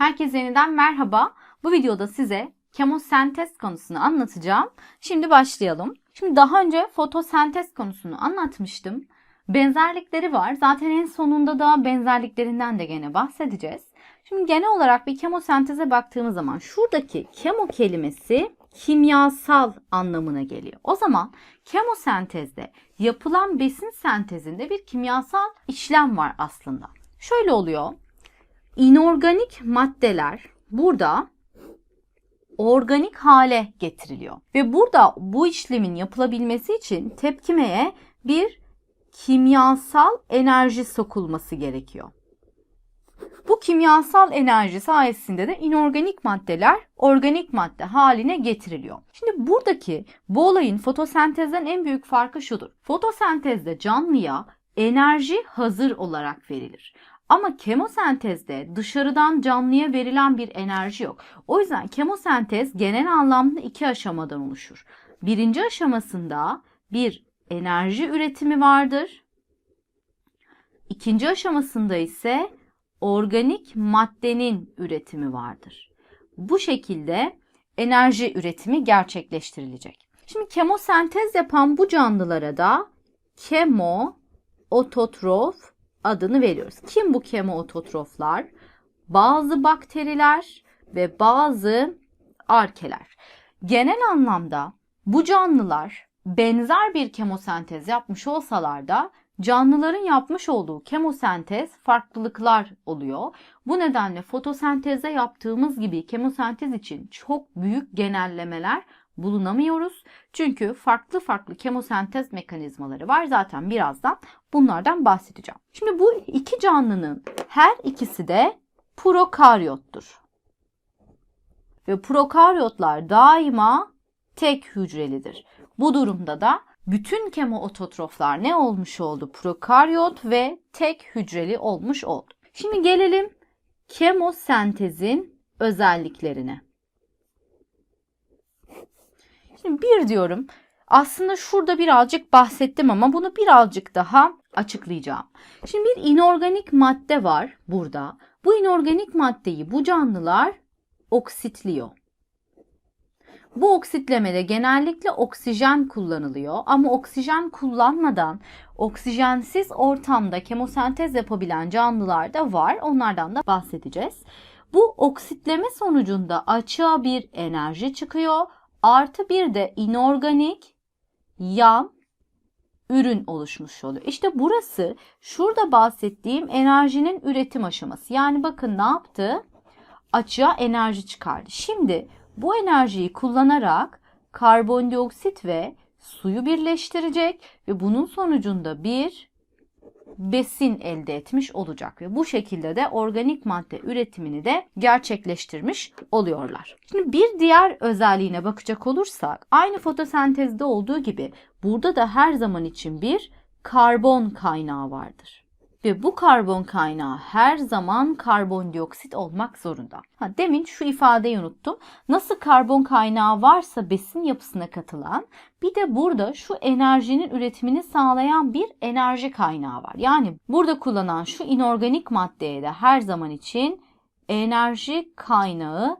Herkese yeniden merhaba. Bu videoda size kemosentez konusunu anlatacağım. Şimdi başlayalım. Şimdi daha önce fotosentez konusunu anlatmıştım. Benzerlikleri var. Zaten en sonunda da benzerliklerinden de gene bahsedeceğiz. Şimdi genel olarak bir kemosenteze baktığımız zaman şuradaki kemo kelimesi kimyasal anlamına geliyor. O zaman kemosentezde yapılan besin sentezinde bir kimyasal işlem var aslında. Şöyle oluyor. İnorganik maddeler burada organik hale getiriliyor. Ve burada bu işlemin yapılabilmesi için tepkimeye bir kimyasal enerji sokulması gerekiyor. Bu kimyasal enerji sayesinde de inorganik maddeler organik madde haline getiriliyor. Şimdi buradaki bu olayın fotosentezden en büyük farkı şudur. Fotosentezde canlıya enerji hazır olarak verilir. Ama kemosentezde dışarıdan canlıya verilen bir enerji yok. O yüzden kemosentez genel anlamda iki aşamadan oluşur. Birinci aşamasında bir enerji üretimi vardır. İkinci aşamasında ise organik maddenin üretimi vardır. Bu şekilde enerji üretimi gerçekleştirilecek. Şimdi kemosentez yapan bu canlılara da kemo ototrof adını veriyoruz. Kim bu kemoototroflar? Bazı bakteriler ve bazı arkeler. Genel anlamda bu canlılar benzer bir kemosentez yapmış olsalar da canlıların yapmış olduğu kemosentez farklılıklar oluyor. Bu nedenle fotosentezde yaptığımız gibi kemosentez için çok büyük genellemeler bulunamıyoruz. Çünkü farklı farklı kemosentez mekanizmaları var. Zaten birazdan bunlardan bahsedeceğim. Şimdi bu iki canlının her ikisi de prokaryottur. Ve prokaryotlar daima tek hücrelidir. Bu durumda da bütün kemoototroflar ne olmuş oldu? Prokaryot ve tek hücreli olmuş oldu. Şimdi gelelim kemosentezin özelliklerine. Şimdi bir diyorum. Aslında şurada birazcık bahsettim ama bunu birazcık daha açıklayacağım. Şimdi bir inorganik madde var burada. Bu inorganik maddeyi bu canlılar oksitliyor. Bu oksitlemede genellikle oksijen kullanılıyor ama oksijen kullanmadan oksijensiz ortamda kemosentez yapabilen canlılar da var. Onlardan da bahsedeceğiz. Bu oksitleme sonucunda açığa bir enerji çıkıyor. Artı bir de inorganik yan ürün oluşmuş oluyor. İşte burası şurada bahsettiğim enerjinin üretim aşaması. Yani bakın ne yaptı? Açığa enerji çıkardı. Şimdi bu enerjiyi kullanarak karbondioksit ve suyu birleştirecek ve bunun sonucunda bir besin elde etmiş olacak ve bu şekilde de organik madde üretimini de gerçekleştirmiş oluyorlar. Şimdi bir diğer özelliğine bakacak olursak aynı fotosentezde olduğu gibi burada da her zaman için bir karbon kaynağı vardır. Ve bu karbon kaynağı her zaman karbondioksit olmak zorunda. Ha, demin şu ifadeyi unuttum. Nasıl karbon kaynağı varsa besin yapısına katılan bir de burada şu enerjinin üretimini sağlayan bir enerji kaynağı var. Yani burada kullanılan şu inorganik maddeye de her zaman için enerji kaynağı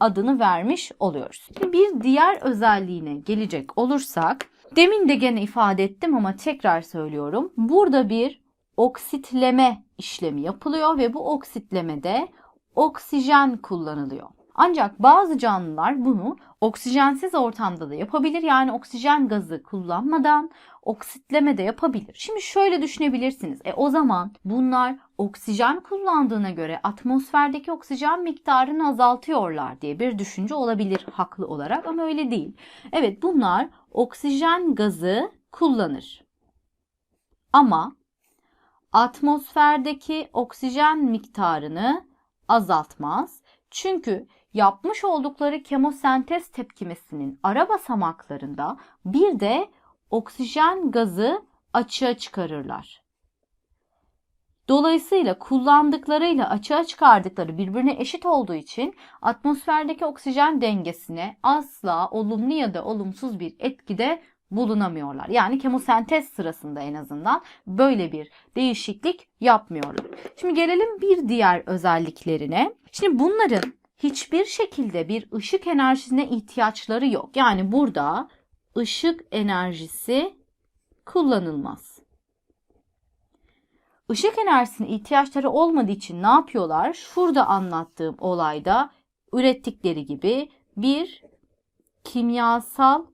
adını vermiş oluyoruz. Bir diğer özelliğine gelecek olursak demin de gene ifade ettim ama tekrar söylüyorum. Burada bir oksitleme işlemi yapılıyor ve bu oksitlemede oksijen kullanılıyor. Ancak bazı canlılar bunu oksijensiz ortamda da yapabilir. Yani oksijen gazı kullanmadan oksitleme de yapabilir. Şimdi şöyle düşünebilirsiniz. E o zaman bunlar oksijen kullandığına göre atmosferdeki oksijen miktarını azaltıyorlar diye bir düşünce olabilir haklı olarak ama öyle değil. Evet bunlar oksijen gazı kullanır. Ama atmosferdeki oksijen miktarını azaltmaz. Çünkü yapmış oldukları kemosentez tepkimesinin ara basamaklarında bir de oksijen gazı açığa çıkarırlar. Dolayısıyla kullandıklarıyla açığa çıkardıkları birbirine eşit olduğu için atmosferdeki oksijen dengesine asla olumlu ya da olumsuz bir etkide bulunamıyorlar. Yani kemosentez sırasında en azından böyle bir değişiklik yapmıyorlar. Şimdi gelelim bir diğer özelliklerine. Şimdi bunların hiçbir şekilde bir ışık enerjisine ihtiyaçları yok. Yani burada ışık enerjisi kullanılmaz. Işık enerjisine ihtiyaçları olmadığı için ne yapıyorlar? Şurada anlattığım olayda ürettikleri gibi bir kimyasal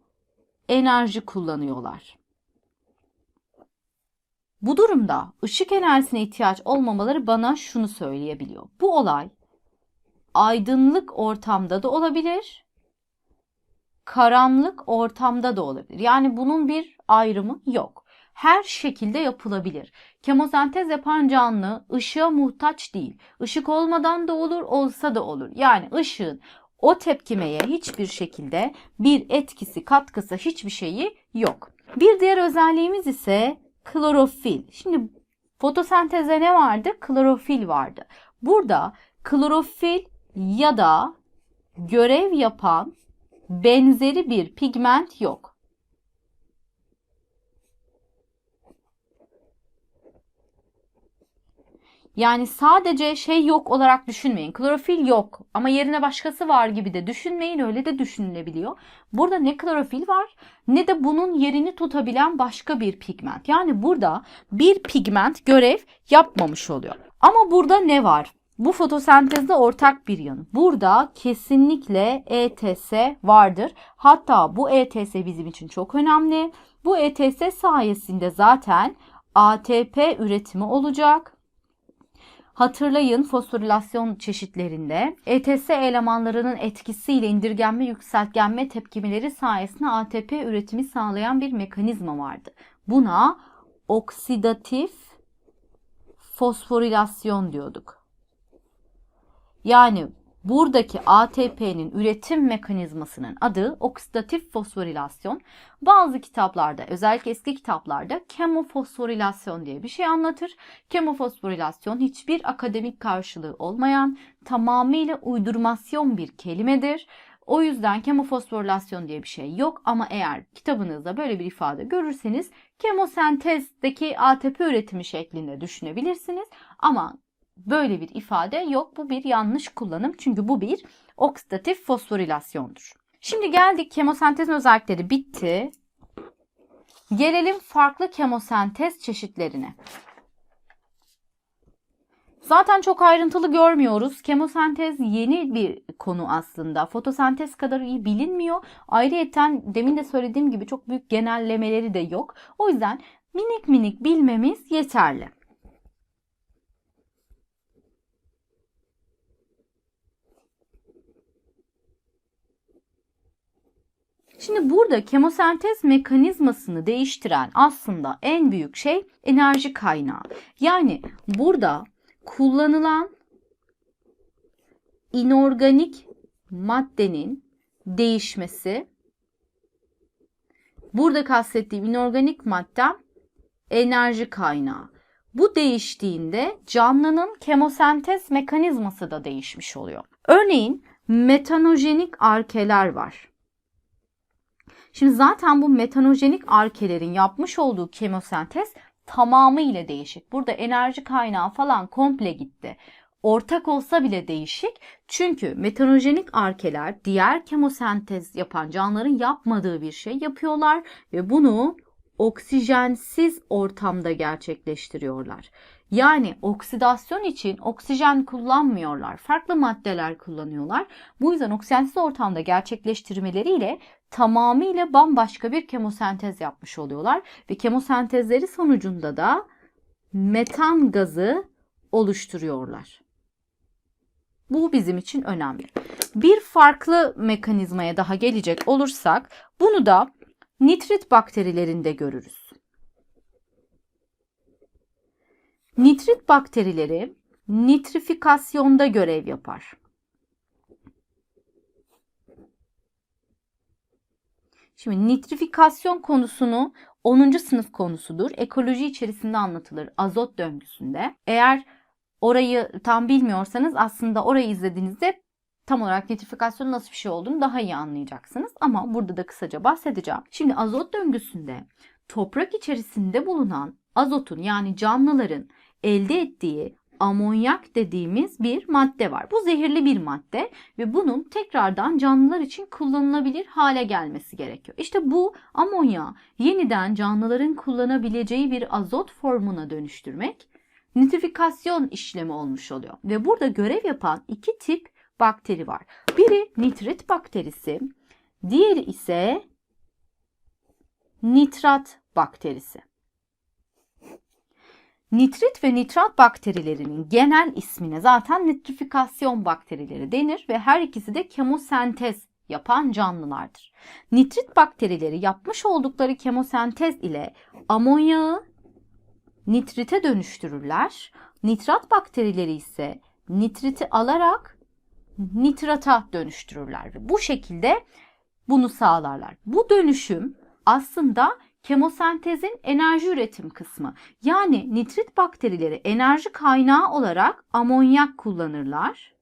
enerji kullanıyorlar. Bu durumda ışık enerjisine ihtiyaç olmamaları bana şunu söyleyebiliyor. Bu olay aydınlık ortamda da olabilir, karanlık ortamda da olabilir. Yani bunun bir ayrımı yok. Her şekilde yapılabilir. Kemosentez yapan canlı ışığa muhtaç değil. Işık olmadan da olur, olsa da olur. Yani ışığın o tepkimeye hiçbir şekilde bir etkisi, katkısı, hiçbir şeyi yok. Bir diğer özelliğimiz ise klorofil. Şimdi fotosentezde ne vardı? Klorofil vardı. Burada klorofil ya da görev yapan benzeri bir pigment yok. Yani sadece şey yok olarak düşünmeyin. Klorofil yok ama yerine başkası var gibi de düşünmeyin. Öyle de düşünülebiliyor. Burada ne klorofil var ne de bunun yerini tutabilen başka bir pigment. Yani burada bir pigment görev yapmamış oluyor. Ama burada ne var? Bu fotosentezde ortak bir yanı. Burada kesinlikle ETS vardır. Hatta bu ETS bizim için çok önemli. Bu ETS sayesinde zaten ATP üretimi olacak. Hatırlayın fosforilasyon çeşitlerinde ETS elemanlarının etkisiyle indirgenme yükseltgenme tepkimeleri sayesinde ATP üretimi sağlayan bir mekanizma vardı. Buna oksidatif fosforilasyon diyorduk. Yani buradaki ATP'nin üretim mekanizmasının adı oksidatif fosforilasyon. Bazı kitaplarda özellikle eski kitaplarda kemofosforilasyon diye bir şey anlatır. Kemofosforilasyon hiçbir akademik karşılığı olmayan tamamıyla uydurmasyon bir kelimedir. O yüzden kemofosforilasyon diye bir şey yok ama eğer kitabınızda böyle bir ifade görürseniz kemosentezdeki ATP üretimi şeklinde düşünebilirsiniz. Ama böyle bir ifade yok. Bu bir yanlış kullanım çünkü bu bir oksidatif fosforilasyondur. Şimdi geldik kemosentezin özellikleri bitti. Gelelim farklı kemosentez çeşitlerine. Zaten çok ayrıntılı görmüyoruz. Kemosentez yeni bir konu aslında. Fotosentez kadar iyi bilinmiyor. Ayrıyeten demin de söylediğim gibi çok büyük genellemeleri de yok. O yüzden minik minik bilmemiz yeterli. Şimdi burada kemosentez mekanizmasını değiştiren aslında en büyük şey enerji kaynağı. Yani burada kullanılan inorganik maddenin değişmesi. Burada kastettiğim inorganik madde enerji kaynağı. Bu değiştiğinde canlının kemosentez mekanizması da değişmiş oluyor. Örneğin metanojenik arkeler var. Şimdi zaten bu metanojenik arkelerin yapmış olduğu kemosentez tamamıyla değişik. Burada enerji kaynağı falan komple gitti. Ortak olsa bile değişik. Çünkü metanojenik arkeler diğer kemosentez yapan canlıların yapmadığı bir şey yapıyorlar ve bunu oksijensiz ortamda gerçekleştiriyorlar. Yani oksidasyon için oksijen kullanmıyorlar. Farklı maddeler kullanıyorlar. Bu yüzden oksijensiz ortamda gerçekleştirmeleriyle tamamıyla bambaşka bir kemosentez yapmış oluyorlar. Ve kemosentezleri sonucunda da metan gazı oluşturuyorlar. Bu bizim için önemli. Bir farklı mekanizmaya daha gelecek olursak bunu da nitrit bakterilerinde görürüz. Nitrit bakterileri nitrifikasyonda görev yapar. Şimdi nitrifikasyon konusunu 10. sınıf konusudur. Ekoloji içerisinde anlatılır azot döngüsünde. Eğer orayı tam bilmiyorsanız aslında orayı izlediğinizde tam olarak nitrifikasyonun nasıl bir şey olduğunu daha iyi anlayacaksınız. Ama burada da kısaca bahsedeceğim. Şimdi azot döngüsünde toprak içerisinde bulunan azotun yani canlıların elde ettiği amonyak dediğimiz bir madde var. Bu zehirli bir madde ve bunun tekrardan canlılar için kullanılabilir hale gelmesi gerekiyor. İşte bu amonya yeniden canlıların kullanabileceği bir azot formuna dönüştürmek nitrifikasyon işlemi olmuş oluyor. Ve burada görev yapan iki tip bakteri var. Biri nitrit bakterisi, diğeri ise nitrat bakterisi. Nitrit ve nitrat bakterilerinin genel ismine zaten nitrifikasyon bakterileri denir ve her ikisi de kemosentez yapan canlılardır. Nitrit bakterileri yapmış oldukları kemosentez ile amonyağı nitrite dönüştürürler. Nitrat bakterileri ise nitriti alarak nitrata dönüştürürler ve bu şekilde bunu sağlarlar. Bu dönüşüm aslında kemosentezin enerji üretim kısmı. Yani nitrit bakterileri enerji kaynağı olarak amonyak kullanırlar.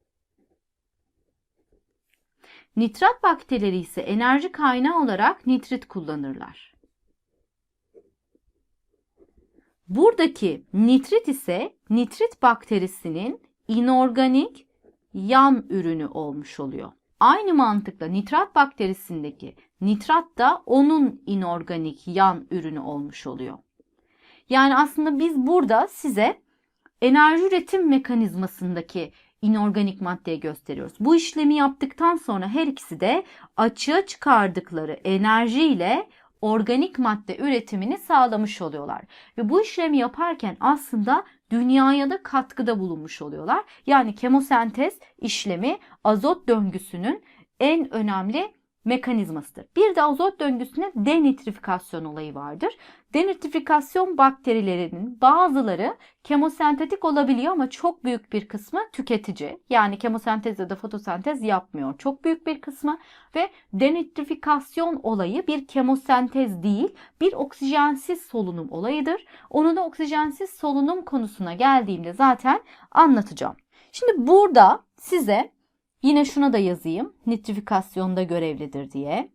Nitrat bakterileri ise enerji kaynağı olarak nitrit kullanırlar. Buradaki nitrit ise nitrit bakterisinin inorganik yan ürünü olmuş oluyor. Aynı mantıkla nitrat bakterisindeki nitrat da onun inorganik yan ürünü olmuş oluyor. Yani aslında biz burada size enerji üretim mekanizmasındaki inorganik maddeyi gösteriyoruz. Bu işlemi yaptıktan sonra her ikisi de açığa çıkardıkları enerjiyle organik madde üretimini sağlamış oluyorlar. Ve bu işlemi yaparken aslında dünyaya da katkıda bulunmuş oluyorlar. Yani kemosentez işlemi azot döngüsünün en önemli mekanizmasıdır. Bir de azot döngüsüne denitrifikasyon olayı vardır. Denitrifikasyon bakterilerinin bazıları kemosentetik olabiliyor ama çok büyük bir kısmı tüketici. Yani kemosentez ya da fotosentez yapmıyor. Çok büyük bir kısmı ve denitrifikasyon olayı bir kemosentez değil, bir oksijensiz solunum olayıdır. Onu da oksijensiz solunum konusuna geldiğimde zaten anlatacağım. Şimdi burada size Yine şuna da yazayım. Nitrifikasyonda görevlidir diye.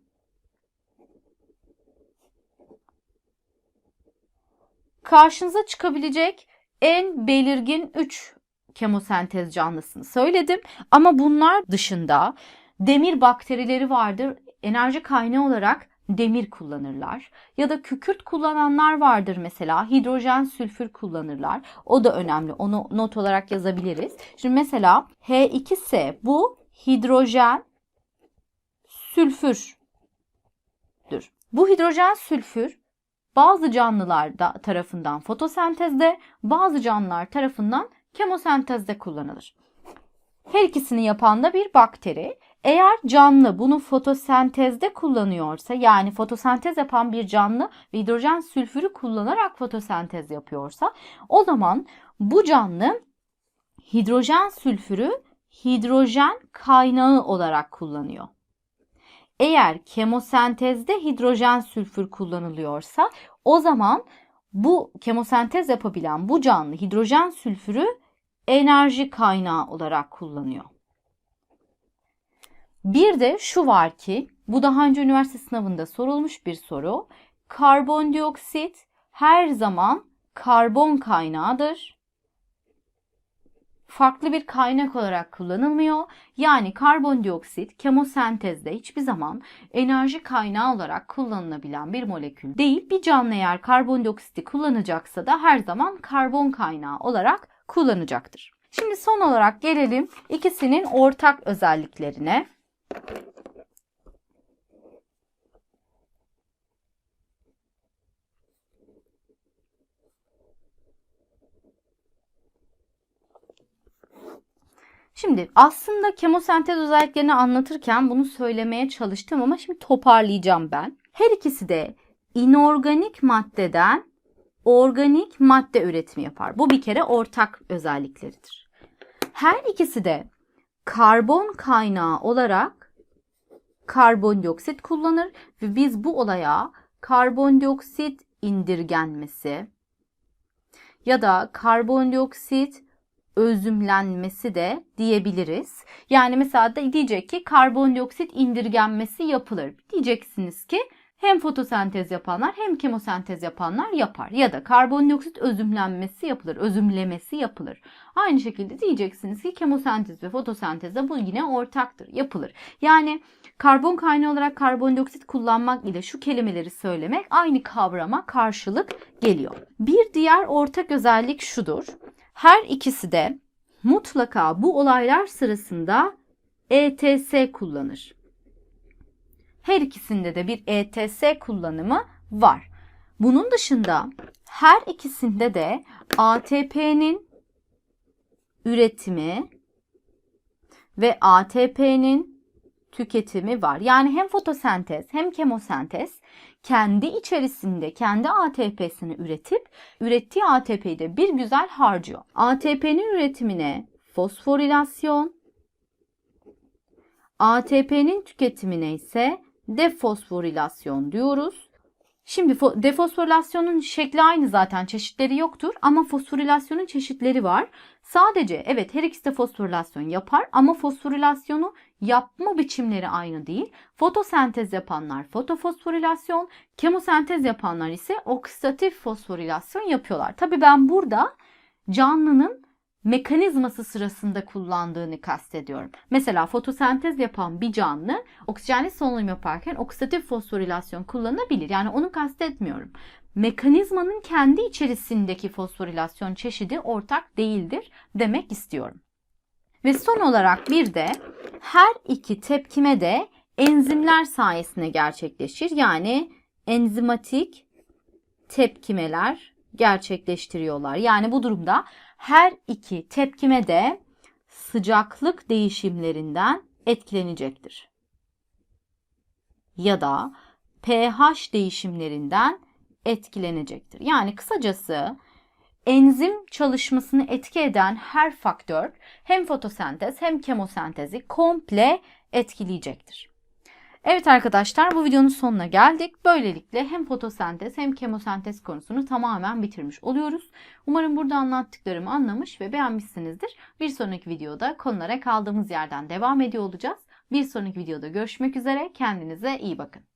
Karşınıza çıkabilecek en belirgin 3 kemosentez canlısını söyledim. Ama bunlar dışında demir bakterileri vardır. Enerji kaynağı olarak demir kullanırlar. Ya da kükürt kullananlar vardır mesela. Hidrojen sülfür kullanırlar. O da önemli. Onu not olarak yazabiliriz. Şimdi mesela H2S bu hidrojen sülfürdür. Bu hidrojen sülfür bazı canlılar da tarafından fotosentezde, bazı canlılar tarafından kemosentezde kullanılır. Her ikisini yapan da bir bakteri. Eğer canlı bunu fotosentezde kullanıyorsa yani fotosentez yapan bir canlı hidrojen sülfürü kullanarak fotosentez yapıyorsa o zaman bu canlı hidrojen sülfürü hidrojen kaynağı olarak kullanıyor. Eğer kemosentezde hidrojen sülfür kullanılıyorsa o zaman bu kemosentez yapabilen bu canlı hidrojen sülfürü enerji kaynağı olarak kullanıyor. Bir de şu var ki bu daha önce üniversite sınavında sorulmuş bir soru. Karbondioksit her zaman karbon kaynağıdır. Farklı bir kaynak olarak kullanılmıyor. Yani karbondioksit kemosentezde hiçbir zaman enerji kaynağı olarak kullanılabilen bir molekül değil. Bir canlı eğer karbondioksiti kullanacaksa da her zaman karbon kaynağı olarak kullanacaktır. Şimdi son olarak gelelim ikisinin ortak özelliklerine. Şimdi aslında kemosentez özelliklerini anlatırken bunu söylemeye çalıştım ama şimdi toparlayacağım ben. Her ikisi de inorganik maddeden organik madde üretimi yapar. Bu bir kere ortak özellikleridir. Her ikisi de karbon kaynağı olarak karbondioksit kullanır ve biz bu olaya karbondioksit indirgenmesi ya da karbondioksit özümlenmesi de diyebiliriz. Yani mesela da diyecek ki karbondioksit indirgenmesi yapılır. Diyeceksiniz ki hem fotosentez yapanlar hem kemosentez yapanlar yapar. Ya da karbondioksit özümlenmesi yapılır, özümlemesi yapılır. Aynı şekilde diyeceksiniz ki kemosentez ve fotosentezde bu yine ortaktır, yapılır. Yani karbon kaynağı olarak karbondioksit kullanmak ile şu kelimeleri söylemek aynı kavrama karşılık geliyor. Bir diğer ortak özellik şudur. Her ikisi de mutlaka bu olaylar sırasında ETS kullanır. Her ikisinde de bir ETS kullanımı var. Bunun dışında her ikisinde de ATP'nin üretimi ve ATP'nin tüketimi var. Yani hem fotosentez hem kemosentez kendi içerisinde kendi ATP'sini üretip ürettiği ATP'yi de bir güzel harcıyor. ATP'nin üretimine fosforilasyon, ATP'nin tüketimine ise defosforilasyon diyoruz. Şimdi fo- defosforilasyonun şekli aynı zaten çeşitleri yoktur ama fosforilasyonun çeşitleri var. Sadece evet her ikisi de fosforilasyon yapar ama fosforilasyonu yapma biçimleri aynı değil. Fotosentez yapanlar fotofosforilasyon, kemosentez yapanlar ise oksidatif fosforilasyon yapıyorlar. Tabii ben burada canlının mekanizması sırasında kullandığını kastediyorum. Mesela fotosentez yapan bir canlı oksijenli solunum yaparken oksidatif fosforilasyon kullanabilir. Yani onu kastetmiyorum. Mekanizmanın kendi içerisindeki fosforilasyon çeşidi ortak değildir demek istiyorum. Ve son olarak bir de her iki tepkime de enzimler sayesinde gerçekleşir. Yani enzimatik tepkimeler gerçekleştiriyorlar. Yani bu durumda her iki tepkime de sıcaklık değişimlerinden etkilenecektir. Ya da pH değişimlerinden etkilenecektir. Yani kısacası enzim çalışmasını etki eden her faktör hem fotosentez hem kemosentezi komple etkileyecektir. Evet arkadaşlar bu videonun sonuna geldik. Böylelikle hem fotosentez hem kemosentez konusunu tamamen bitirmiş oluyoruz. Umarım burada anlattıklarımı anlamış ve beğenmişsinizdir. Bir sonraki videoda konulara kaldığımız yerden devam ediyor olacağız. Bir sonraki videoda görüşmek üzere. Kendinize iyi bakın.